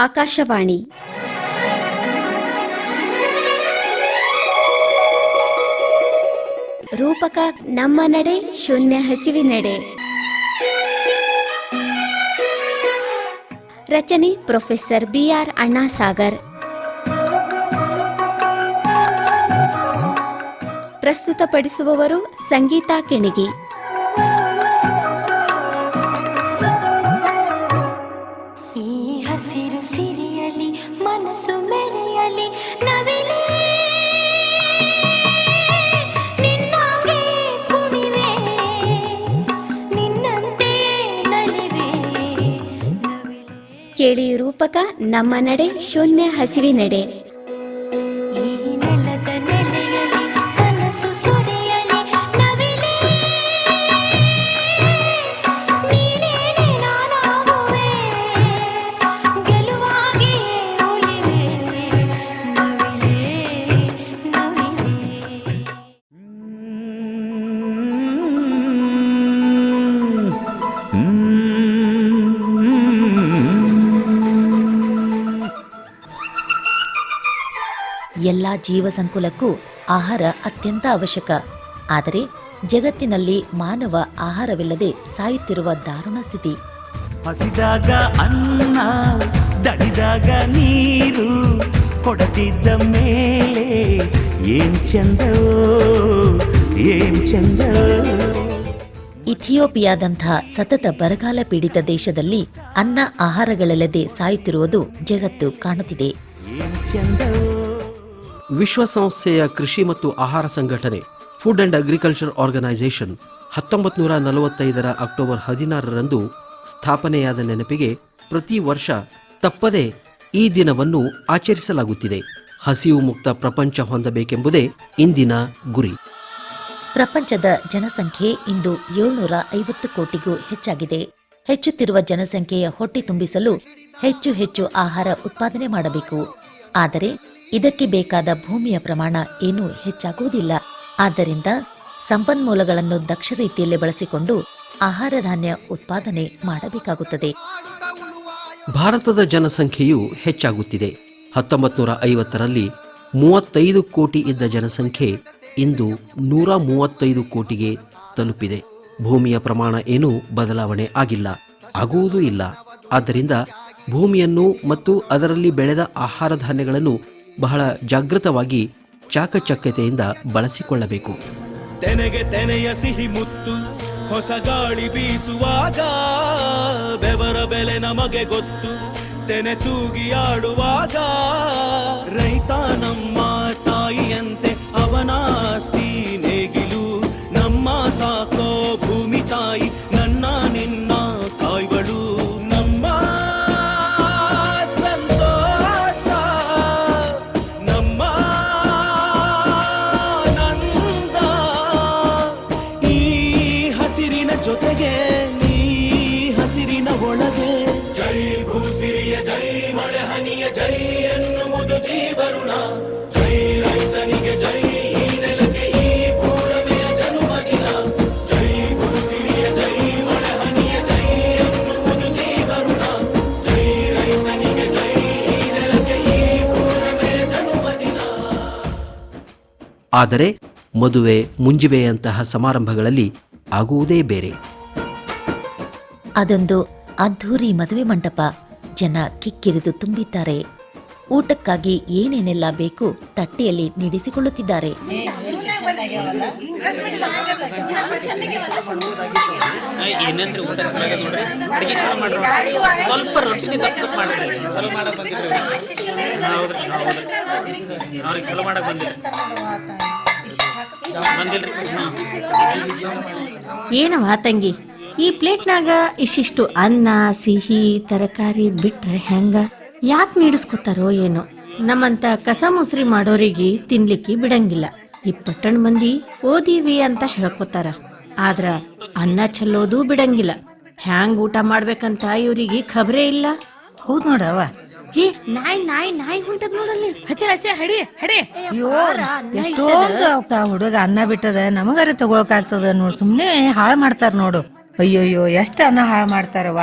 ಆಕಾಶವಾಣಿ. ರೂಪಕ ನಮ್ಮ ನಡೆ ಶೂನ್ಯ ಹಸಿವಿನೆಡೆ ರಚನೆ ಪ್ರೊಫೆಸರ್ ಬಿಆರ್ ಅಣ್ಣಾಸಾಗರ್. ಪ್ರಸ್ತುತಪಡಿಸುವವರು ಸಂಗೀತಾ ಕಿಣಿಗಿ. ಕೇಳಿ ರೂಪಕ ನಮ್ಮ ನಡೆ ಶೂನ್ಯ ಹಸಿವಿನೆಡೆ. ಎಲ್ಲ ಜೀವ ಸಂಕುಲಕ್ಕೂ ಆಹಾರ ಅತ್ಯಂತ ಅವಶ್ಯಕ. ಆದರೆ ಜಗತ್ತಿನಲ್ಲಿ ಮಾನವ ಆಹಾರವಿಲ್ಲದೆ ಸಾಯುತ್ತಿರುವ ದಾರುಣ ಸ್ಥಿತಿ. ಹಸಿದಾಗ ಅನ್ನ ದಡಿದಾಗ ನೀರು ಕೊಡತಿದ್ದ ಮೇಲೆ ಏನ್ ಚಂದ ಏನ್ ಚಂದ ಇಥಿಯೋಪಿಯಾದಂಥ ಸತತ ಬರಗಾಲ ಪೀಡಿತ ದೇಶದಲ್ಲಿ ಅನ್ನ ಆಹಾರಗಳಿಲ್ಲದೆ ಸಾಯುತ್ತಿರುವುದು ಜಗತ್ತು ಕಾಣುತ್ತಿದೆ. ಏನ್ ಚಂದವೋ. ವಿಶ್ವಸಂಸ್ಥೆಯ ಕೃಷಿ ಮತ್ತು ಆಹಾರ ಸಂಘಟನೆ ಫುಡ್ ಅಂಡ್ ಅಗ್ರಿಕಲ್ಚರ್ ಆರ್ಗನೈಸೇಷನ್ ಹತ್ತೊಂಬತ್ತು ನೂರ ನಲವತ್ತೈದರ ಅಕ್ಟೋಬರ್ ಹದಿನಾರರಂದು ಸ್ಥಾಪನೆಯಾದ ನೆನಪಿಗೆ ಪ್ರತಿ ವರ್ಷ ತಪ್ಪದೆ ಈ ದಿನವನ್ನು ಆಚರಿಸಲಾಗುತ್ತಿದೆ. ಹಸಿವು ಮುಕ್ತ ಪ್ರಪಂಚ ಹೊಂದಬೇಕೆಂಬುದೇ ಇಂದಿನ ಗುರಿ. ಪ್ರಪಂಚದ ಜನಸಂಖ್ಯೆ ಇಂದು ಏಳ್ನೂರ ಐವತ್ತು ಕೋಟಿಗೂ ಹೆಚ್ಚಾಗಿದೆ. ಹೆಚ್ಚುತ್ತಿರುವ ಜನಸಂಖ್ಯೆಯ ಹೊಟ್ಟೆ ತುಂಬಿಸಲು ಹೆಚ್ಚು ಹೆಚ್ಚು ಆಹಾರ ಉತ್ಪಾದನೆ ಮಾಡಬೇಕು. ಆದರೆ ಇದಕ್ಕೆ ಬೇಕಾದ ಭೂಮಿಯ ಪ್ರಮಾಣ ಏನೂ ಹೆಚ್ಚಾಗುವುದಿಲ್ಲ. ಆದ್ದರಿಂದ ಸಂಪನ್ಮೂಲಗಳನ್ನು ದಕ್ಷ ರೀತಿಯಲ್ಲಿ ಬಳಸಿಕೊಂಡು ಆಹಾರ ಧಾನ್ಯ ಉತ್ಪಾದನೆ ಮಾಡಬೇಕಾಗುತ್ತದೆ. ಭಾರತದ ಜನಸಂಖ್ಯೆಯು ಹೆಚ್ಚಾಗುತ್ತಿದೆ. ಹತ್ತೊಂಬತ್ತು ನೂರ ಐವತ್ತರಲ್ಲಿ ಮೂವತ್ತೈದು ಕೋಟಿ ಇದ್ದ ಜನಸಂಖ್ಯೆ ಇಂದು ನೂರ ಮೂವತ್ತೈದು ಕೋಟಿಗೆ ತಲುಪಿದೆ. ಭೂಮಿಯ ಪ್ರಮಾಣ ಏನೂ ಬದಲಾವಣೆ ಆಗಿಲ್ಲ, ಆಗುವುದೂ ಇಲ್ಲ. ಆದ್ದರಿಂದ ಭೂಮಿಯನ್ನು ಮತ್ತು ಅದರಲ್ಲಿ ಬೆಳೆದ ಆಹಾರ ಧಾನ್ಯಗಳನ್ನು ಬಹಳ ಜಾಗೃತವಾಗಿ ಚಾಕಚಕ್ಯತೆಯಿಂದ ಬಳಸಿಕೊಳ್ಳಬೇಕು. ತೆನೆಗೆ ತೆನೆಯ ಸಿಹಿ ಮುತ್ತು, ಹೊಸ ಗಾಳಿ ಬೀಸುವಾಗ ಬೆವರ ಬೆಲೆ ನಮಗೆ ಗೊತ್ತು, ತೆನೆ ತೂಗಿ ಆಡುವಾಗ ರೈತ ನಮ್ಮ ತಾಯಿಯಂತೆ ಅವನಾಸ್ತಿ ಆದರೆ ಮದುವೆ, ಮುಂಜಿವೆಯಂತಹ ಸಮಾರಂಭಗಳಲ್ಲಿ ಆಗುವುದೇ ಬೇರೆ. ಅದೊಂದು ಅದ್ಧೂರಿ ಮದುವೆ ಮಂಟಪ. ಜನ ಕಿಕ್ಕಿರಿದು ತುಂಬಿದ್ದಾರೆ. ಊಟಕ್ಕಾಗಿ ಏನೇನೆಲ್ಲ ಬೇಕು ತಟ್ಟೆಯಲ್ಲಿ ನೀಡಿಸಿಕೊಳ್ಳುತ್ತಿದ್ದಾರೆ. ಏನಂದ್ರೆ ಊಟ ಚೆನ್ನಾಗಿ ನೋಡ್ರಿ. ಅಡಿಗೆ ಚಲೋ ಮಾಡ್ರಿ. ಸ್ವಲ್ಪ ರೊಟ್ಟಿ ತಪ್ಪು ಮಾಡ್ರಿ ಚಲೋ ಮಾಡಕ್ ಬಂದಿದ್ರಿ ಹೌದ್ರಿ ಹೌದ್ರಿ. ಅವ್ರಿಗೆ ಚಲೋ ಮಾಡಕ್ ಬಂದಿರಿ ಬಂದಿಲ್ರಿ. ಏನವ ತಂಗಿ? ಈ ಪ್ಲೇಟ್ನಾಗ ಇಷ್ಟಿಷ್ಟು ಅನ್ನ ಸಿಹಿ ತರಕಾರಿ ಬಿಟ್ರೆ ಹೆಂಗ? ಯಾಕೆ ನೀಡಿಸ್ಕೊತಾರೋ ಏನೋ? ನಮ್ಮಂತ ಕಸ ಮುಸ್ರಿ ಮಾಡೋರಿಗೆ ತಿನ್ಲಿಕ್ಕೆ ಬಿಡಂಗಿಲ್ಲ. ಈ ಪಟ್ಟಣ ಮಂದಿ ಓದಿವಿ ಅಂತ ಹೇಳ್ಕೊತಾರ. ಆದ್ರ ಅನ್ನ ಚೆಲ್ಲೋದು ಬಿಡಂಗಿಲ್ಲ. ಹ್ಯಾಂಗ್ ಊಟ ಮಾಡ್ಬೇಕಂತ ಇವ್ರಿಗೆ ಖಬರೇ ಇಲ್ಲ. ಹೌದ್ ನೋಡವ ಏ ನಾಯಿ ನಾಯಿ ನಾಯಿ ಹೊಂಟದ್ ನೋಡಲ್ಲಿ. ಹಚ್ಚ ಹಚ್ಚ ಹಡಿ ಹಡಿ. ಅಯ್ಯೋ ಎಷ್ಟೊಂದು ಹೋಗ್ತಾ ಹುಡುಗ ಅನ್ನ ಬಿಟ್ಟದ ನಮಗಾರ ತಗೊಳಕ್ ಆಗ್ತದ ನೋಡ್ ಸುಮ್ನೆ ಹಾಳ್ ಮಾಡ್ತಾರ ನೋಡು. ಅಯ್ಯೋಯ್ಯೋ ಎಷ್ಟು ಅನ್ನ ಹಾಳ್ ಮಾಡ್ತಾರವ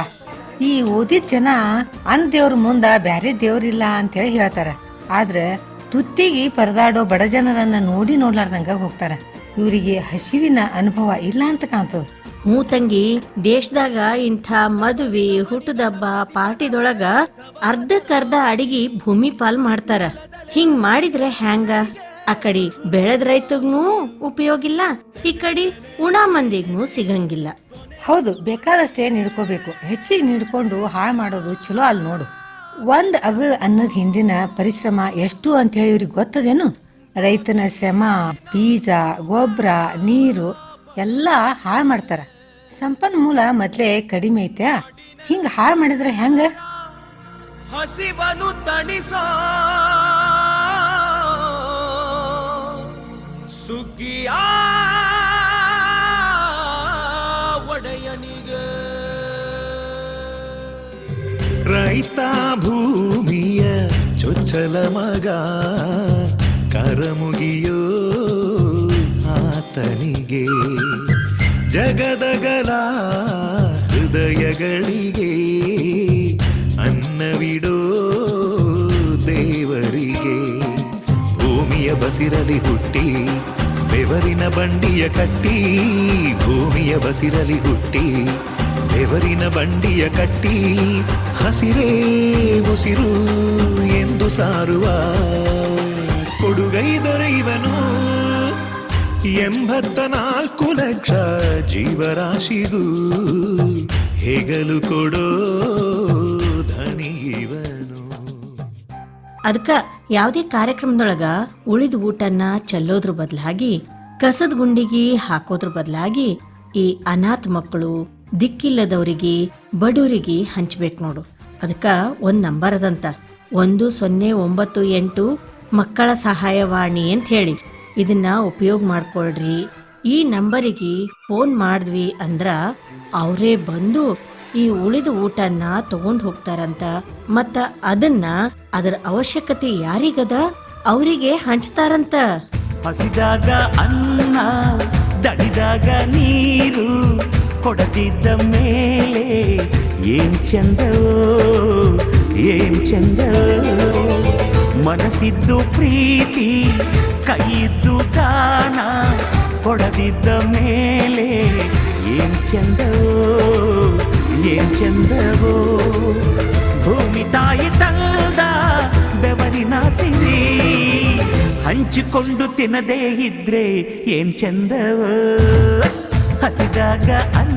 ಈ ಓದಿದ ಜನ ಅನ್ ದೇವ್ರ ಮುಂದ ಬ್ಯಾರೆ ಅಂತ ಹೇಳಿ ಹೇಳ್ತಾರ. ಆದ್ರ ತುತ್ತಿಗೆ ಪರದಾಡೋ ಬಡ ಜನರನ್ನ ನೋಡಿ ನೋಡ್ಲಾರ್ದಂಗ ಹೋಗ್ತಾರ. ಇವರಿಗೆ ಹಸಿವಿನ ಅನುಭವ ಇಲ್ಲ ಅಂತ ಕಾಣ್ತದ. ಹ್ಞೂ ತಂಗಿ ದೇಶದಾಗ ಇಂಥ ಮದುವೆ ಹುಟ್ಟದಬ್ಬ ಪಾರ್ಟಿದೊಳಗ ಅರ್ಧಕ್ಕರ್ಧ ಅಡಿಗೆ ಭೂಮಿ ಪಾಲ್ ಮಾಡ್ತಾರ. ಹಿಂಗ್ ಮಾಡಿದ್ರೆ ಹ್ಯಾಂಗ? ಆ ಕಡಿ ಬೆಳೆದ ರೈತಗ್ನೂ ಉಪಯೋಗ ಇಲ್ಲ ಈ ಕಡಿ ಉಣ ಮಂದಿಗ್ನೂ ಸಿಗಂಗಿಲ್ಲ. ಹೌದು ಬೇಕಾದಷ್ಟೇ ನೀಡ್ಕೋಬೇಕು. ಹೆಚ್ಚಿಗೆ ನೀಡ್ಕೊಂಡು ಹಾಳು ಮಾಡೋದು ಚಲೋ ಅಲ್ಲಿ ನೋಡು. ಒಂದ್ ಅಗಳ ಅನ್ನದ ಹಿಂದಿನ ಪರಿಶ್ರಮ ಎಷ್ಟು ಅಂತ ಹೇಳಿ ಇವ್ರಿಗೆ ಗೊತ್ತದೇನು? ರೈತನ ಶ್ರಮ, ಬೀಜ ಗೊಬ್ಬರ ನೀರು ಎಲ್ಲ ಹಾಳು ಮಾಡ್ತಾರ. ಸಂಪನ್ಮೂಲ ಮೊದ್ಲೇ ಕಡಿಮೆ ಐತೆ ಹಿಂಗ ಹಾಳು ಮಾಡಿದ್ರೆ ಹೆಂಗ? ಹಸಿವನು ತಣಿಸೋ. ರೈತ ಭೂಮಿಯ ಚೊಚ್ಚಲ ಮಗ ಕರಮುಗಿಯೋ ಆತನಿಗೆ. ಜಗದಗಲ ಹೃದಯಗಳಿಗೆ ಅನ್ನವಿಡೋ ದೇವರಿಗೆ. ಭೂಮಿಯ ಬಸಿರಲಿ ಹುಟ್ಟಿ, ಬೆವರಿನ ಬಂಡಿಯ ಕಟ್ಟಿ, ಭೂಮಿಯ ಬಸಿರಲಿ ಹುಟ್ಟಿ. ಬೆವರಿನ ಬಂಡಿಯ ಕಟ್ಟಿ, ಹಸಿರೇ ಉಸಿರು ಎಂದು ಸಾರುವ ಕೊಡುಗೈ ದೊರೆಯುವನು. ಎಂಬತ್ತ ನಾಲ್ಕು ಲಕ್ಷ ಜೀವರಾಶಿಗೂ ಹೆಗಲು ಕೊಡೋ ಧನಿವನು ಅದಕ್ಕ ಯಾವುದೇ ಕಾರ್ಯಕ್ರಮದೊಳಗ ಉಳಿದ ಊಟನ್ನ ಚೆಲ್ಲೋದ್ರ ಬದಲಾಗಿ, ಕಸದ ಗುಂಡಿಗೆ ಹಾಕೋದ್ರ ಬದಲಾಗಿ ಈ ಅನಾಥ ಮಕ್ಕಳು ದಿಕ್ಕಿಲ್ಲದವರಿಗೆ, ಬಡವರಿಗೆ ಹಂಚಬೇಕು ನೋಡು. ಅದಕ್ಕ ಒಂದ್ ನಂಬರ್ ಅದಂತ ಒಂದು ಸೊನ್ನೆ ಒಂಬತ್ತು ಎಂಟು ಮಕ್ಕಳ ಸಹಾಯವಾಣಿ ಅಂತ ಹೇಳಿ. ಇದನ್ನ ಉಪಯೋಗ ಮಾಡ್ಕೊಳ್ರಿ. ಈ ನಂಬರಿಗೆ ಫೋನ್ ಮಾಡಿದ್ವಿ ಅಂದ್ರ ಅವರೇ ಬಂದು ಈ ಉಳಿದ ಊಟನ ತಗೊಂಡ್ ಹೋಗ್ತಾರಂತ. ಮತ್ತ ಅದನ್ನ ಅದರ ಅವಶ್ಯಕತೆ ಯಾರಿಗದ? ಅವರಿಗೆ ಹಂಚ್ತಾರಂತ. ಹಸಿದಾಗ ಅನ್ನ ದಡಿದಾಗ ನೀರು ಕೊಡದಿದ್ದ ಮೇಲೆ ಏನ್ ಚಂದೋ ಏನ್ ಚಂದೋ ಮನಸ್ಸಿದ್ದು ಪ್ರೀತಿ, ಕೈಯಿದ್ದು ದಾನ, ಕೊಡದಿದ್ದ ಮೇಲೆ ಏನ್ ಚಂದವೋ ಏನ್ ಚಂದವೋ. ಭೂಮಿ ತಾಯಿ ತಂದ ಬೆವರಿನ ಸಿರಿ ಹಂಚಿಕೊಂಡು ತಿನ್ನದೇ ಇದ್ರೆ ಏನ್ ಚಂದವೋ. ಹಸಿದಾಗ ಅನ್ನ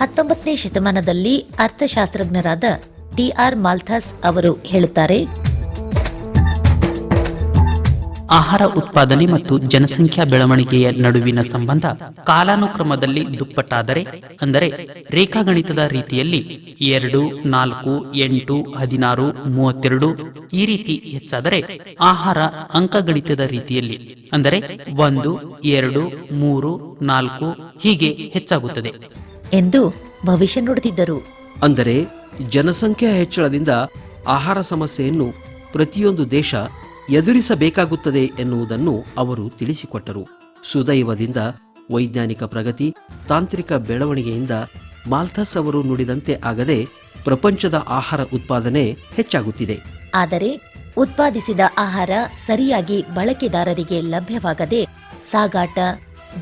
ಹತ್ತೊಂಬತ್ತನೇ ಶತಮಾನದಲ್ಲಿ ಅರ್ಥಶಾಸ್ತ್ರಜ್ಞರಾದ ಟಿ ಆರ್ ಮಾಲ್ಥಾಸ್ ಅವರು ಹೇಳುತ್ತಾರೆ ಆಹಾರ ಉತ್ಪಾದನೆ ಮತ್ತು ಜನಸಂಖ್ಯಾ ಬೆಳವಣಿಗೆಯ ನಡುವಿನ ಸಂಬಂಧ ಕಾಲಾನುಕ್ರಮದಲ್ಲಿ ದುಪ್ಪಟ್ಟಾದರೆ ಅಂದರೆ ರೇಖಾಗಣಿತದ ರೀತಿಯಲ್ಲಿ ಎರಡು ನಾಲ್ಕು ಎಂಟು ಹದಿನಾರು ಮೂವತ್ತೆರಡು ಈ ರೀತಿ ಹೆಚ್ಚಾದರೆ ಆಹಾರ ಅಂಕಗಣಿತದ ರೀತಿಯಲ್ಲಿ ಅಂದರೆ ಒಂದು ಎರಡು ಮೂರು ನಾಲ್ಕು ಹೀಗೆ ಹೆಚ್ಚಾಗುತ್ತದೆ. ಎಂದು ಭವಿಷ್ಯ ನುಡಿದಿದ್ದರು. ಅಂದರೆ ಜನಸಂಖ್ಯಾ ಹೆಚ್ಚಳದಿಂದ ಆಹಾರ ಸಮಸ್ಯೆಯನ್ನು ಪ್ರತಿಯೊಂದು ದೇಶ ಎದುರಿಸಬೇಕಾಗುತ್ತದೆ ಎನ್ನುವುದನ್ನು ಅವರು ತಿಳಿಸಿಕೊಟ್ಟರು. ಸುದೈವದಿಂದ ವೈಜ್ಞಾನಿಕ ಪ್ರಗತಿ, ತಾಂತ್ರಿಕ ಬೆಳವಣಿಗೆಯಿಂದ ಮಾಲ್ಥಸ್ ಅವರು ನುಡಿದಂತೆ ಆಗದೆ ಪ್ರಪಂಚದ ಆಹಾರ ಉತ್ಪಾದನೆ ಹೆಚ್ಚಾಗುತ್ತಿದೆ. ಆದರೆ ಉತ್ಪಾದಿಸಿದ ಆಹಾರ ಸರಿಯಾಗಿ ಬಳಕೆದಾರರಿಗೆ ಲಭ್ಯವಾಗದೆ ಸಾಗಾಟ,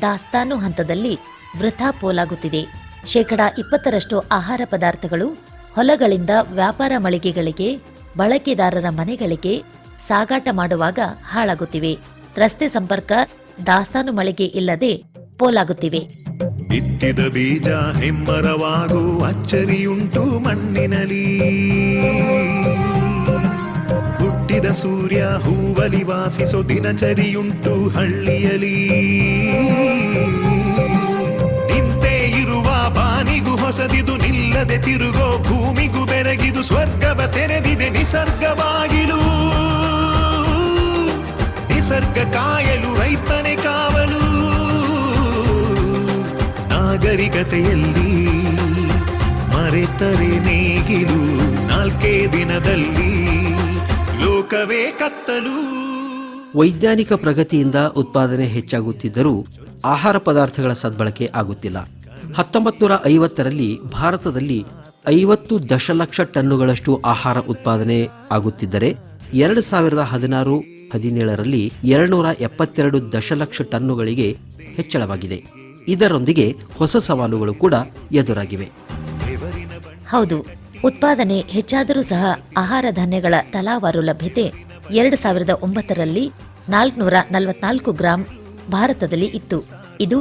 ದಾಸ್ತಾನು ಹಂತದಲ್ಲಿ ವೃಥಾ ಪೋಲಾಗುತ್ತಿದೆ. ಶೇಕಡಾ ಇಪ್ಪತ್ತರಷ್ಟು ಆಹಾರ ಪದಾರ್ಥಗಳು ಹೊಲಗಳಿಂದ ವ್ಯಾಪಾರ ಮಳಿಗೆಗಳಿಗೆ, ಬಳಕೆದಾರರ ಮನೆಗಳಿಗೆ ಸಾಗಾಟ ಮಾಡುವಾಗ ಹಾಳಾಗುತ್ತಿವೆ. ರಸ್ತೆ ಸಂಪರ್ಕ ದಾಸ್ತಾನು ಮಳಿಗೆ ಇಲ್ಲದೆ ಪೋಲಾಗುತ್ತಿವೆ. ಬಿತ್ತಿದ ಬೀಜ ಹೆಮ್ಮರವಾಗು ಅಚ್ಚರಿಯುಂಟು ಮಣ್ಣಿನಲಿ ಹುಟ್ಟಿದ ಸೂರ್ಯ ಹೂವಲಿ ವಾಸಿಸೋ ದಿನಚರಿಯುಂಟು ಹಳ್ಳಿಯಲಿ ನಿಂತೆ ಇರುವ ಬಾನಿಗೂ ಹೊಸದಿದು ನಿಲ್ಲದೆ ತಿರುಗೋ ಭೂಮಿಗೂ ಬೆರಗಿದು ಸ್ವರ್ಗವ ತೆರೆದಿದೆ ನಿಸರ್ಗವಾಗಿಲು. ನಿಸರ್ಗ ಕಾಯಲು, ರೈತನೆ ಕಾವಲು. ನಾಗರಿಕತೆಯಲ್ಲಿ ಮರೆತರೆ ನೇಗಿಲು, ನಾಲ್ಕೇ ದಿನದಲ್ಲಿ ಲೋಕವೇ ಕತ್ತಲು. ವೈಜ್ಞಾನಿಕ ಪ್ರಗತಿಯಿಂದ ಉತ್ಪಾದನೆ ಹೆಚ್ಚಾಗುತ್ತಿದ್ದರೂ ಆಹಾರ ಪದಾರ್ಥಗಳ ಸದ್ಬಳಕೆ ಆಗುತ್ತಿಲ್ಲ. ಹತ್ತೊಂಬತ್ತು ನೂರ ಐವತ್ತರಲ್ಲಿ ಭಾರತದಲ್ಲಿ ಐವತ್ತು ದಶಲಕ್ಷ ಟನ್ನುಗಳಷ್ಟು ಆಹಾರ ಉತ್ಪಾದನೆ ಆಗುತ್ತಿದ್ದರೆ ಎರಡು ಸಾವಿರದ ಹದಿನಾರು ಹದಿನೇಳರಲ್ಲಿ ಎರಡುನೂರ ಎಪ್ಪತ್ತೆರಡು ದಶಲಕ್ಷ ಟನ್ನುಗಳಿಗೆ ಹೆಚ್ಚಳವಾಗಿದೆ. ಇದರೊಂದಿಗೆ ಹೊಸ ಸವಾಲುಗಳು ಕೂಡ ಎದುರಾಗಿವೆ. ಹೌದು, ಉತ್ಪಾದನೆ ಹೆಚ್ಚಾದರೂ ಸಹ ಆಹಾರ ಧಾನ್ಯಗಳ ತಲಾವಾರು ಲಭ್ಯತೆ ಎರಡು ಸಾವಿರದ ಒಂಬತ್ತರಲ್ಲಿ ನಾಲ್ಕುನೂರ ನಲವತ್ನಾಲ್ಕು ಗ್ರಾಂ ಭಾರತದಲ್ಲಿ ಇತ್ತು. ಇದು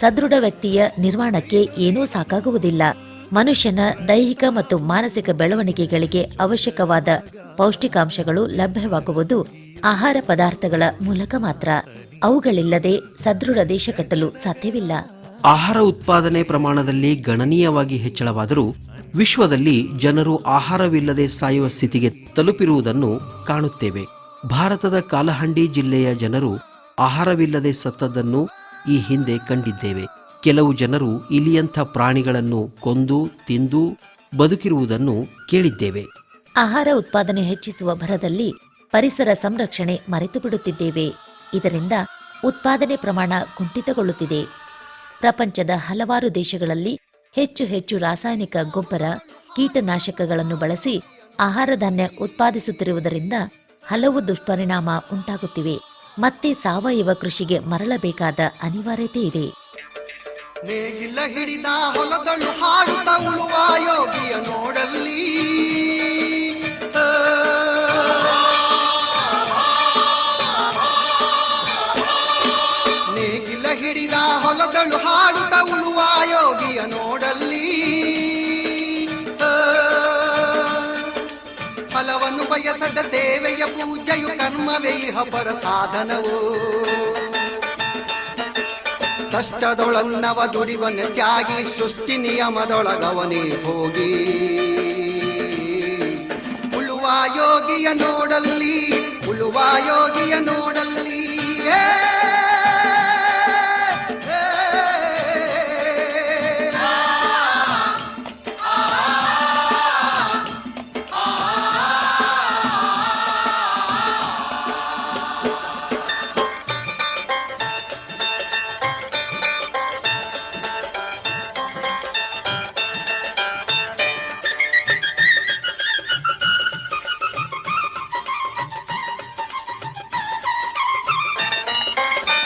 ಸದೃಢ ವ್ಯಕ್ತಿಯ ನಿರ್ಮಾಣಕ್ಕೆ ಏನೂ ಸಾಕಾಗುವುದಿಲ್ಲ. ಮನುಷ್ಯನ ದೈಹಿಕ ಮತ್ತು ಮಾನಸಿಕ ಬೆಳವಣಿಗೆಗಳಿಗೆ ಅವಶ್ಯಕವಾದ ಪೌಷ್ಟಿಕಾಂಶಗಳು ಲಭ್ಯವಾಗುವುದು ಆಹಾರ ಪದಾರ್ಥಗಳ ಮೂಲಕ ಮಾತ್ರ. ಅವುಗಳಿಲ್ಲದೆ ಸದೃಢ ದೇಶ ಕಟ್ಟಲು ಸಾಧ್ಯವಿಲ್ಲ. ಆಹಾರ ಉತ್ಪಾದನೆ ಪ್ರಮಾಣದಲ್ಲಿ ಗಣನೀಯವಾಗಿ ಹೆಚ್ಚಳವಾದರೂ ವಿಶ್ವದಲ್ಲಿ ಜನರು ಆಹಾರವಿಲ್ಲದೆ ಸಾಯುವ ಸ್ಥಿತಿಗೆ ತಲುಪಿರುವುದನ್ನು ಕಾಣುತ್ತೇವೆ. ಭಾರತದ ಕಾಲಹಂಡಿ ಜಿಲ್ಲೆಯ ಜನರು ಆಹಾರವಿಲ್ಲದೆ ಸತ್ತದ್ದನ್ನು ಈ ಹಿಂದೆ ಕಂಡಿದ್ದೇವೆ. ಕೆಲವು ಜನರು ಇಲಿಯಂಥ ಪ್ರಾಣಿಗಳನ್ನು ಕೊಂದು, ತಿಂದು ಬದುಕಿರುವುದನ್ನು ಕೇಳಿದ್ದೇವೆ. ಆಹಾರ ಉತ್ಪಾದನೆ ಹೆಚ್ಚಿಸುವ ಭರದಲ್ಲಿ ಪರಿಸರ ಸಂರಕ್ಷಣೆ ಮರೆತು ಬಿಡುತ್ತಿದ್ದೇವೆ ಇದರಿಂದ ಉತ್ಪಾದನೆ ಪ್ರಮಾಣ ಕುಂಠಿತಗೊಳ್ಳುತ್ತಿದೆ. ಪ್ರಪಂಚದ ಹಲವಾರು ದೇಶಗಳಲ್ಲಿ ಹೆಚ್ಚು ಹೆಚ್ಚು ರಾಸಾಯನಿಕ ಗೊಬ್ಬರ, ಕೀಟನಾಶಕಗಳನ್ನು ಬಳಸಿ ಆಹಾರ ಧಾನ್ಯ ಉತ್ಪಾದಿಸುತ್ತಿರುವುದರಿಂದ ಹಲವು ದುಷ್ಪರಿಣಾಮ ಉಂಟಾಗುತ್ತಿವೆ. ಮತ್ತೆ ಸಾವಯವ ಕೃಷಿಗೆ ಮರಳಬೇಕಾದ ಅನಿವಾರ್ಯತೆ ಇದೆ. ಹಿಡಿದ ಹಾಡುತ್ತ ಉಳುವ ನೋಡಲ್ಲಿ. ನೇಗಿಲ ಹಿಡಿದ ಹೊಲದಳು ಹಾಡುತ್ತ ಉಳುವ ಯೋಗಿಯ ನೋಡಲ್ಲಿ. ಫಲವನ್ನು ಬಯಸದ ಸೇವೆಯ ಪೂಜೆಯು ಕರ್ಮವೇ ಹಬ್ಬರ ಸಾಧನವು ಕಷ್ಟದೊಳನ್ನವ ದುಡಿವನ ತ್ಯಾಗಿ, ಸೃಷ್ಟಿ ನಿಯಮದೊಳಗವನೇ ಹೋಗಿ ಯೋಗಿಯ ನೋಡಲ್ಲಿ ಉಳುವ ಯೋಗಿಯ ನೋಡಲ್ಲಿ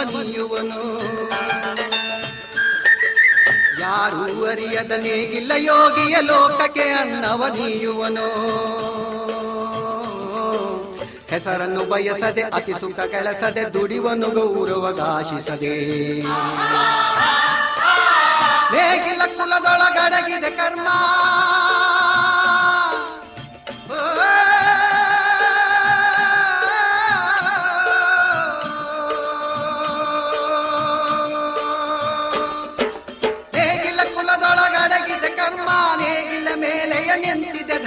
ಅನ್ನವ ಯಾರು ಅರಿಯದ ನೇಗಿಲ್ಲ ಯೋಗಿಯ ಲೋಕಕ್ಕೆ ಅನ್ನವ ನೀಯುವನು ಹೆಸರನ್ನು ಬಯಸದೆ, ಅತಿ ಸುಖ ಕೆಲಸದೆ ದುಡಿವನು, ಗೌರವ ಘಾಷಿಸದೆ. ನೇಗಿಲ ಕುಲದೊಳಗಡಗಿದೆ ಕರ್ಮ.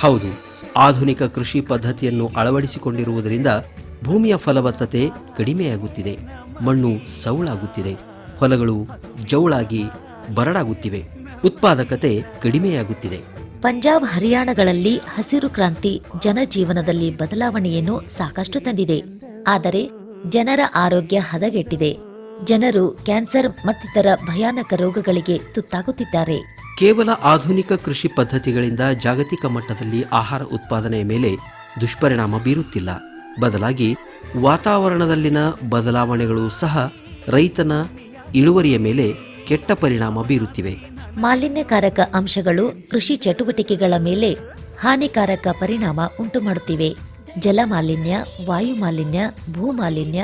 ಹೌದು, ಆಧುನಿಕ ಕೃಷಿ ಪದ್ಧತಿಯನ್ನು ಅಳವಡಿಸಿಕೊಂಡಿರುವುದರಿಂದ ಭೂಮಿಯ ಫಲವತ್ತತೆ ಕಡಿಮೆಯಾಗುತ್ತಿದೆ, ಮಣ್ಣು ಸೌಳಾಗುತ್ತಿದೆ, ಹೊಲಗಳು ಜೌಳಾಗಿ ಬರಡಾಗುತ್ತಿವೆ, ಉತ್ಪಾದಕತೆ ಕಡಿಮೆಯಾಗುತ್ತಿದೆ. ಪಂಜಾಬ್, ಹರಿಯಾಣಗಳಲ್ಲಿ ಹಸಿರು ಕ್ರಾಂತಿ ಜನಜೀವನದಲ್ಲಿ ಬದಲಾವಣೆಯನ್ನು ಸಾಕಷ್ಟು ತಂದಿದೆ. ಆದರೆ ಜನರ ಆರೋಗ್ಯ ಹದಗೆಟ್ಟಿದೆ. ಜನರು ಕ್ಯಾನ್ಸರ್ ಮತ್ತಿತರ ಭಯಾನಕ ರೋಗಗಳಿಗೆ ತುತ್ತಾಗುತ್ತಿದ್ದಾರೆ. ಕೇವಲ ಆಧುನಿಕ ಕೃಷಿ ಪದ್ಧತಿಗಳಿಂದ ಜಾಗತಿಕ ಮಟ್ಟದಲ್ಲಿ ಆಹಾರ ಉತ್ಪಾದನೆಯ ಮೇಲೆ ದುಷ್ಪರಿಣಾಮ ಬೀರುತ್ತಿಲ್ಲ. ಬದಲಾಗಿ ವಾತಾವರಣದಲ್ಲಿನ ಬದಲಾವಣೆಗಳು ಸಹ ರೈತನ ಇಳುವರಿಯ ಮೇಲೆ ಕೆಟ್ಟ ಪರಿಣಾಮ ಬೀರುತ್ತಿವೆ. ಮಾಲಿನ್ಯಕಾರಕ ಅಂಶಗಳು ಕೃಷಿ ಚಟುವಟಿಕೆಗಳ ಮೇಲೆ ಹಾನಿಕಾರಕ ಪರಿಣಾಮ ಉಂಟುಮಾಡುತ್ತಿವೆ. ಜಲ ಮಾಲಿನ್ಯ, ವಾಯು ಮಾಲಿನ್ಯ, ಭೂ ಮಾಲಿನ್ಯ,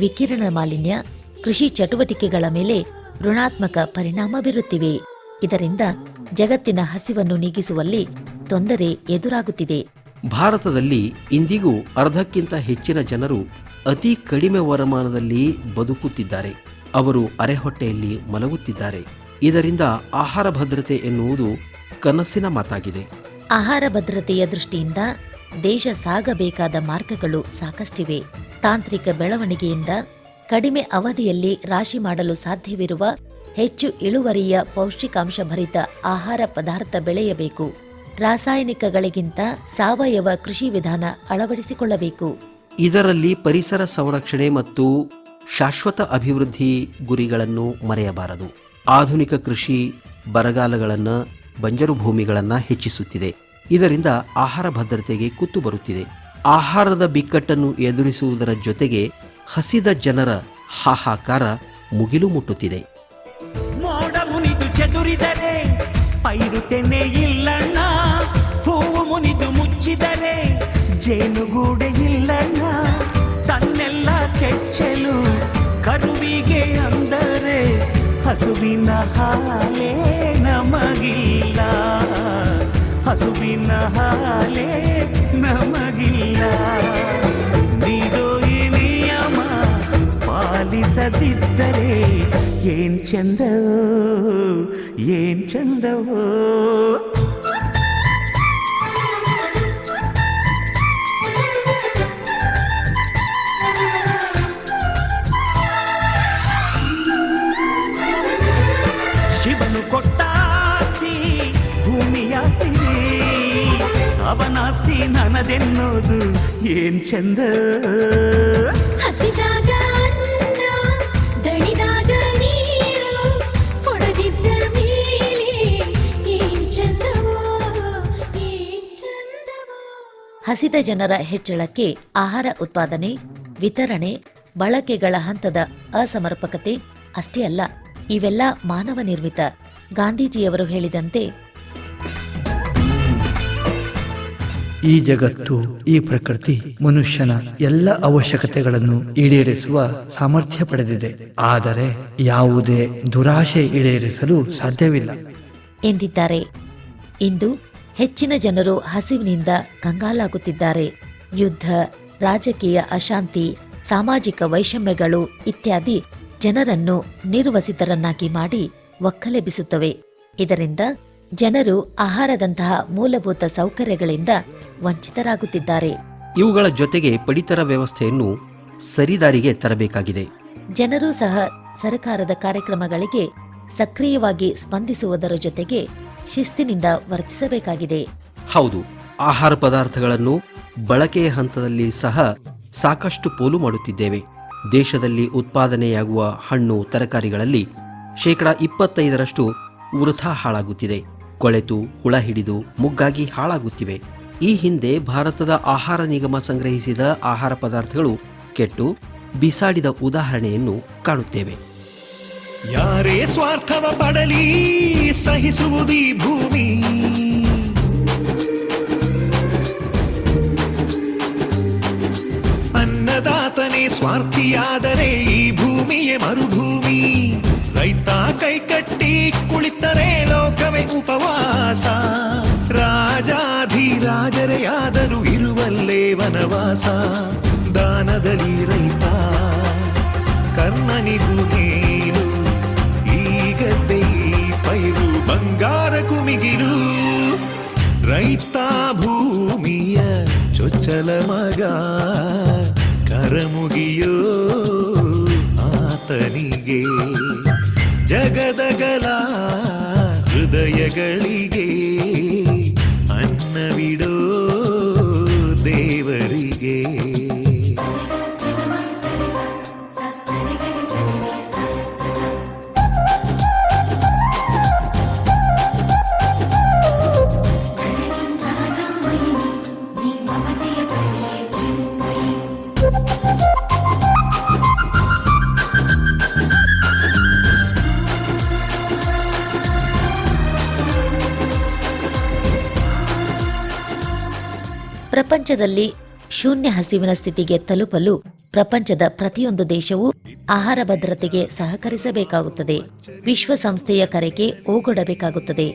ವಿಕಿರಣ ಮಾಲಿನ್ಯ, ಕೃಷಿ ಚಟುವಟಿಕೆಗಳ ಮೇಲೆ ಋಣಾತ್ಮಕ ಪರಿಣಾಮ ಬೀರುತ್ತಿವೆ. ಇದರಿಂದ ಜಗತ್ತಿನ ಹಸಿವನ್ನು ನೀಗಿಸುವಲ್ಲಿ ತೊಂದರೆ ಎದುರಾಗುತ್ತಿದೆ. ಭಾರತದಲ್ಲಿ ಇಂದಿಗೂ ಅರ್ಧಕ್ಕಿಂತ ಹೆಚ್ಚಿನ ಜನರು ಅತಿ ಕಡಿಮೆ ವರಮಾನದಲ್ಲಿ ಬದುಕುತ್ತಿದ್ದಾರೆ. ಅವರು ಅರೆಹೊಟ್ಟೆಯಲ್ಲಿ ಮಲಗುತ್ತಿದ್ದಾರೆ. ಇದರಿಂದ ಆಹಾರ ಭದ್ರತೆ ಎನ್ನುವುದು ಕನಸಿನ ಮಾತಾಗಿದೆ. ಆಹಾರ ಭದ್ರತೆಯ ದೃಷ್ಟಿಯಿಂದ ದೇಶ ಸಾಗಬೇಕಾದ ಮಾರ್ಗಗಳು ಸಾಕಷ್ಟಿವೆ. ತಾಂತ್ರಿಕ ಬೆಳವಣಿಗೆಯಿಂದ ಕಡಿಮೆ ಅವಧಿಯಲ್ಲಿ ರಾಶಿ ಮಾಡಲು ಸಾಧ್ಯವಿರುವ ಹೆಚ್ಚು ಇಳುವರಿಯ ಪೌಷ್ಟಿಕಾಂಶ ಭರಿತ ಆಹಾರ ಪದಾರ್ಥ ಬೆಳೆಯಬೇಕು. ರಾಸಾಯನಿಕಗಳಿಗಿಂತ ಸಾವಯವ ಕೃಷಿ ವಿಧಾನ ಅಳವಡಿಸಿಕೊಳ್ಳಬೇಕು. ಇದರಲ್ಲಿ ಪರಿಸರ ಸಂರಕ್ಷಣೆ ಮತ್ತು ಶಾಶ್ವತ ಅಭಿವೃದ್ಧಿ ಗುರಿಗಳನ್ನು ಮರೆಯಬಾರದು. ಆಧುನಿಕ ಕೃಷಿ ಬರಗಾಲಗಳನ್ನು, ಬಂಜರು ಭೂಮಿಗಳನ್ನು ಹೆಚ್ಚಿಸುತ್ತಿದೆ. ಇದರಿಂದ ಆಹಾರ ಭದ್ರತೆಗೆ ಕುತ್ತು ಬರುತ್ತಿದೆ. ಆಹಾರದ ಬಿಕ್ಕಟ್ಟನ್ನು ಎದುರಿಸುವುದರ ಜೊತೆಗೆ ಹಸಿದ ಜನರ ಹಾಹಾಕಾರ ಮುಗಿಲು ಮುಟ್ಟುತ್ತಿದೆ. ಚದುರಿದರೆ ಪೈರು ತೆನೆ ಇಲ್ಲಣ್ಣ. ಹೂವು ಮುನಿದು ಮುಚ್ಚಿದರೆ ಜೇನುಗೂಡೆ ಇಲ್ಲಣ್ಣ. ತನ್ನೆಲ್ಲ ಕೆಚ್ಚಲು ಕರುವಿಗೆ ಅಂದರೆ ಹಸುವಿನ ಹಾಲೇ ನಮಗಿಲ್ಲ. ಹಸುವಿನ ಹಾಲೇ ನಮಗಿಲ್ಲ. ನೀಡೋ ನಿಯಮ ಪಾಲಿಸದಿದ್ದರೆ ಏನ್ ಚಂದವೋ ಏನ್ ಚಂದವೋ ಶಿವನು ಕೊಟ್ಟಾಸ್ತಿ ಭೂಮಿಯ ಸಿರಿ ಅವನಾಸ್ತಿ ನನದೆನ್ನೋದು ಏನ್ ಚಂದ ಹಸಿದ ಜನರ ಹೆಚ್ಚಳಕ್ಕೆ ಆಹಾರ ಉತ್ಪಾದನೆ ವಿತರಣೆ ಬಳಕೆಗಳ ಹಂತದ ಅಸಮರ್ಪಕತೆ ಅಷ್ಟೇ ಅಲ್ಲ ಇವೆಲ್ಲ ಮಾನವ ನಿರ್ಮಿತ. ಗಾಂಧೀಜಿಯವರು ಹೇಳಿದಂತೆ ಈ ಜಗತ್ತು ಈ ಪ್ರಕೃತಿ ಮನುಷ್ಯನ ಎಲ್ಲ ಅವಶ್ಯಕತೆಗಳನ್ನು ಈಡೇರಿಸುವ ಸಾಮರ್ಥ್ಯ ಪಡೆದಿದೆ. ಆದರೆ ಯಾವುದೇ ದುರಾಶೆ ಈಡೇರಿಸಲು ಸಾಧ್ಯವಿಲ್ಲ. ಎಂದಿದ್ದಾರೆ. ಇಂದು ಹೆಚ್ಚಿನ ಜನರು ಹಸಿವಿನಿಂದ ಕಂಗಾಲಾಗುತ್ತಿದ್ದಾರೆ. ಯುದ್ಧ ರಾಜಕೀಯ ಅಶಾಂತಿ ಸಾಮಾಜಿಕ ವೈಷಮ್ಯಗಳು ಇತ್ಯಾದಿ ಜನರನ್ನು ನಿರ್ವಸಿತರನ್ನಾಗಿ ಮಾಡಿ ಒಕ್ಕಲೆಬಿಸುತ್ತವೆ ಇದರಿಂದ ಜನರು ಆಹಾರದಂತಹ ಮೂಲಭೂತ ಸೌಕರ್ಯಗಳಿಂದ ವಂಚಿತರಾಗುತ್ತಿದ್ದಾರೆ. ಇವುಗಳ ಜೊತೆಗೆ ಪಡಿತರ ವ್ಯವಸ್ಥೆಯನ್ನು ಸರಿದಾರಿಗೆ ತರಬೇಕಾಗಿದೆ. ಜನರು ಸಹ ಸರ್ಕಾರದ ಕಾರ್ಯಕ್ರಮಗಳಿಗೆ ಸಕ್ರಿಯವಾಗಿ ಸ್ಪಂದಿಸುವುದರ ಜೊತೆಗೆ ಶಿಸ್ತಿನಿಂದ ವರ್ತಿಸಬೇಕಾಗಿದೆ. ಹೌದು, ಆಹಾರ ಪದಾರ್ಥಗಳನ್ನು ಬಳಕೆಯ ಹಂತದಲ್ಲಿ ಸಹ ಸಾಕಷ್ಟು ಪೋಲು ಮಾಡುತ್ತಿದ್ದೇವೆ. ದೇಶದಲ್ಲಿ ಉತ್ಪಾದನೆಯಾಗುವ ಹಣ್ಣು ತರಕಾರಿಗಳಲ್ಲಿ ಶೇಕಡ ಇಪ್ಪತ್ತೈದರಷ್ಟು ವೃಥಾ ಹಾಳಾಗುತ್ತಿದೆ. ಕೊಳೆತು, ಹುಳ ಹಿಡಿದು ಮುಗ್ಗಾಗಿ ಹಾಳಾಗುತ್ತಿವೆ. ಈ ಹಿಂದೆ ಭಾರತದ ಆಹಾರ ನಿಗಮ ಸಂಗ್ರಹಿಸಿದ ಆಹಾರ ಪದಾರ್ಥಗಳು ಕೆಟ್ಟು, ಬಿಸಾಡಿದ ಉದಾಹರಣೆಯನ್ನು ಕಾಣುತ್ತೇವೆ. ಯಾರೇ ಸ್ವಾರ್ಥವ ಪಡಲಿ, ಸಹಿಸುವುದೀ ಭೂಮಿ. ಅನ್ನದಾತನೇ ಸ್ವಾರ್ಥಿಯಾದರೆ ಈ ಭೂಮಿಯೇ ಮರುಭೂಮಿ. ರೈತ ಕೈಕಟ್ಟಿ ಕುಳಿತರೆ ಲೋಕವೇ ಉಪವಾಸ. ರಾಜಾಧಿರಾಜರೆಯಾದರೂ ಇರುವಲ್ಲೇ ವನವಾಸ. ದಾನದಲ್ಲಿ ರೈತ, ಕರ್ಣನಿಗೂ ಚೊಚ್ಚಲ ಮಗ ಕರಮುಗಿಯೋ ಆತನಿಗೆ. ಜಗದಗಲ ಹೃದಯಗಳಿಗೆ ಅನ್ನವಿಡೋ ದೇವರಿಗೆ. ಪ್ರಪಂಚದಲ್ಲಿ ಶೂನ್ಯ ಹಸಿವಿನ ಸ್ಥಿತಿಗೆ ತಲುಪಲು ಪ್ರಪಂಚದ ಪ್ರತಿಯೊಂದು ದೇಶವೂ ಆಹಾರ ಭದ್ರತೆಗೆ ಸಹಕರಿಸಬೇಕಾಗುತ್ತದೆ. ವಿಶ್ವಸಂಸ್ಥೆಯ ಕರೆಗೆ ಓಗೊಡಬೇಕಾಗುತ್ತದೆ.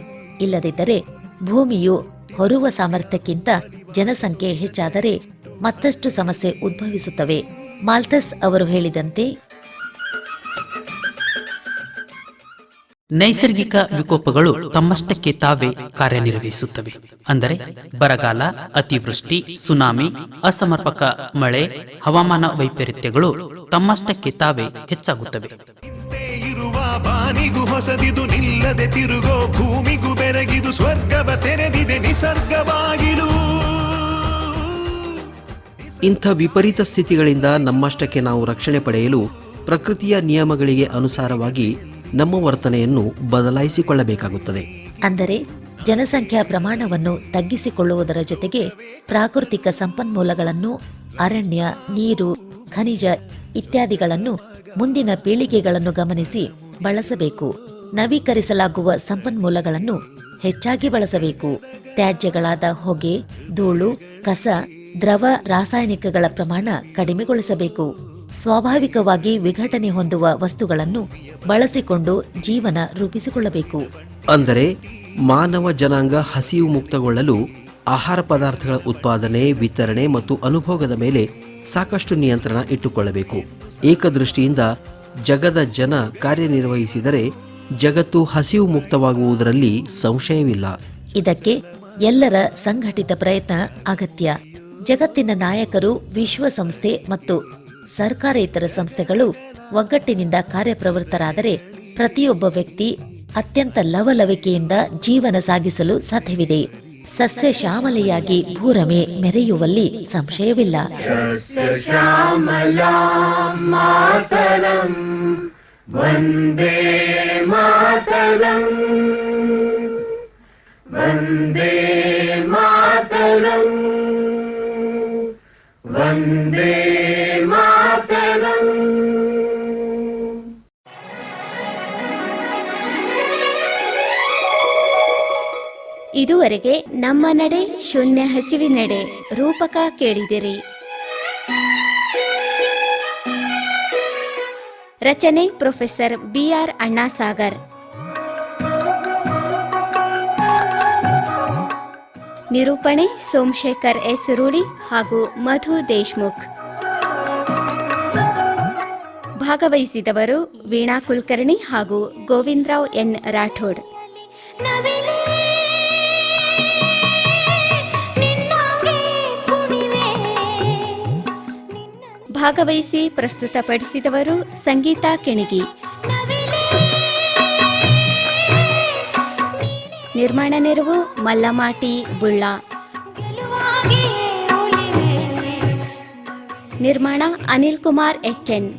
ಇಲ್ಲದಿದ್ದರೆ ಭೂಮಿಯು ಹೊರುವ ಸಾಮರ್ಥ್ಯಕ್ಕಿಂತ ಜನಸಂಖ್ಯೆ ಹೆಚ್ಚಾದರೆ ಮತ್ತಷ್ಟು ಸಮಸ್ಯೆ ಉದ್ಭವಿಸುತ್ತವೆ. ಮಾಲ್ತಸ್ ಅವರು ಹೇಳಿದಂತೆ ನೈಸರ್ಗಿಕ ವಿಕೋಪಗಳು ತಮ್ಮಷ್ಟಕ್ಕೆ ತಾವೇ ಕಾರ್ಯನಿರ್ವಹಿಸುತ್ತವೆ. ಅಂದರೆ ಬರಗಾಲ ಅತಿವೃಷ್ಟಿ ಸುನಾಮಿ ಅಸಮರ್ಪಕ ಮಳೆ ಹವಾಮಾನ ವೈಪರೀತ್ಯಗಳು ತಮ್ಮಷ್ಟಕ್ಕೆ ತಾವೇ ಹೆಚ್ಚಾಗುತ್ತವೆ. ಬಾನಿಗೂ ಹೊಸದಿದು ನಿಲ್ಲದೆ ತಿರುಗೋ ಭೂಮಿಗೂ ಬೆರಗಿದು ಸ್ವರ್ಗವ ತೆರೆದಿದೆ ನಿಸರ್ಗವಾಗಿಡು. ಇಂಥ ವಿಪರೀತ ಸ್ಥಿತಿಗಳಿಂದ ನಮ್ಮಷ್ಟಕ್ಕೆ ನಾವು ರಕ್ಷಣೆ ಪಡೆಯಲು ಪ್ರಕೃತಿಯ ನಿಯಮಗಳಿಗೆ ಅನುಸಾರವಾಗಿ ನಮ್ಮ ವರ್ತನೆಯನ್ನು ಬದಲಾಯಿಸಿಕೊಳ್ಳಬೇಕಾಗುತ್ತದೆ. ಅಂದರೆ ಜನಸಂಖ್ಯಾ ಪ್ರಮಾಣವನ್ನು ತಗ್ಗಿಸಿಕೊಳ್ಳುವುದರ ಜೊತೆಗೆ ಪ್ರಾಕೃತಿಕ ಸಂಪನ್ಮೂಲಗಳನ್ನು, ಅರಣ್ಯ, ನೀರು, ಖನಿಜ ಇತ್ಯಾದಿಗಳನ್ನು ಮುಂದಿನ ಪೀಳಿಗೆಗಳನ್ನು ಗಮನಿಸಿ ಬಳಸಬೇಕು. ನವೀಕರಿಸಲಾಗುವ ಸಂಪನ್ಮೂಲಗಳನ್ನು ಹೆಚ್ಚಾಗಿ ಬಳಸಬೇಕು. ತ್ಯಾಜ್ಯಗಳಾದ ಹೊಗೆ, ಧೂಳು, ಕಸ, ದ್ರವ ರಾಸಾಯನಿಕಗಳ ಪ್ರಮಾಣ ಕಡಿಮೆಗೊಳಿಸಬೇಕು. ಸ್ವಾಭಾವಿಕವಾಗಿ ವಿಘಟನೆ ಹೊಂದುವ ವಸ್ತುಗಳನ್ನು ಬಳಸಿಕೊಂಡು ಜೀವನ ರೂಪಿಸಿಕೊಳ್ಳಬೇಕು. ಅಂದರೆ ಮಾನವ ಜನಾಂಗ ಹಸಿವು ಮುಕ್ತಗೊಳ್ಳಲು ಆಹಾರ ಪದಾರ್ಥಗಳ ಉತ್ಪಾದನೆ ವಿತರಣೆ ಮತ್ತು ಅನುಭೋಗದ ಮೇಲೆ ಸಾಕಷ್ಟು ನಿಯಂತ್ರಣ ಇಟ್ಟುಕೊಳ್ಳಬೇಕು. ಏಕದೃಷ್ಟಿಯಿಂದ ಜಗದ ಜನ ಕಾರ್ಯನಿರ್ವಹಿಸಿದರೆ ಜಗತ್ತು ಹಸಿವು ಮುಕ್ತವಾಗುವುದರಲ್ಲಿ ಸಂಶಯವಿಲ್ಲ. ಇದಕ್ಕೆ ಎಲ್ಲರ ಸಂಘಟಿತ ಪ್ರಯತ್ನ ಅಗತ್ಯ. ಜಗತ್ತಿನ ನಾಯಕರು ವಿಶ್ವಸಂಸ್ಥೆ ಮತ್ತು ಸರ್ಕಾರೇತರ ಸಂಸ್ಥೆಗಳು ಒಗ್ಗಟ್ಟಿನಿಂದ ಕಾರ್ಯಪ್ರವೃತ್ತರಾದರೆ ಪ್ರತಿಯೊಬ್ಬ ವ್ಯಕ್ತಿ ಅತ್ಯಂತ ಲವಲವಿಕೆಯಿಂದ ಜೀವನ ಸಾಗಿಸಲು ಸಾಧ್ಯವಿದೆ. ಸಸ್ಯ ಶ್ಯಾಮಲೆಯಾಗಿ ಭೂರಮೆ ಮೆರೆಯುವಲ್ಲಿ ಸಂಶಯವಿಲ್ಲ. ಇದುವರೆಗೆ ನಮ್ಮ ನಡೆ ಶೂನ್ಯ ಹಸಿವಿನೆಡೆ ರೂಪಕ ಕೇಳಿದಿರಿ. ರಚನೆ ಪ್ರೊಫೆಸರ್ ಬಿ ಆರ್ ಅಣ್ಣಾಸಾಗರ್. ನಿರೂಪಣೆ ಸೋಮಶೇಖರ್ ಎಸ್ ರೂಳಿ ಹಾಗೂ ಮಧು ದೇಶ್ಮುಖ್. ಭಾಗವಹಿಸಿದವರು ವೀಣಾ ಕುಲಕರ್ಣಿ ಹಾಗೂ ಗೋವಿಂದರಾವ್ ಎನ್ ರಾಠೋಡ್. ಭಾಗವಹಿಸಿ ಪ್ರಸ್ತುತಪಡಿಸಿದವರು ಸಂಗೀತಾ ಕೆಣಗಿ. ನಿರ್ಮಾಣ ನೆರವು ಮಲ್ಲಮಾಟಿ ಬುಳ್ಳ. ನಿರ್ಮಾಣ ಅನಿಲ್ ಕುಮಾರ್ ಎಚ್ಎನ್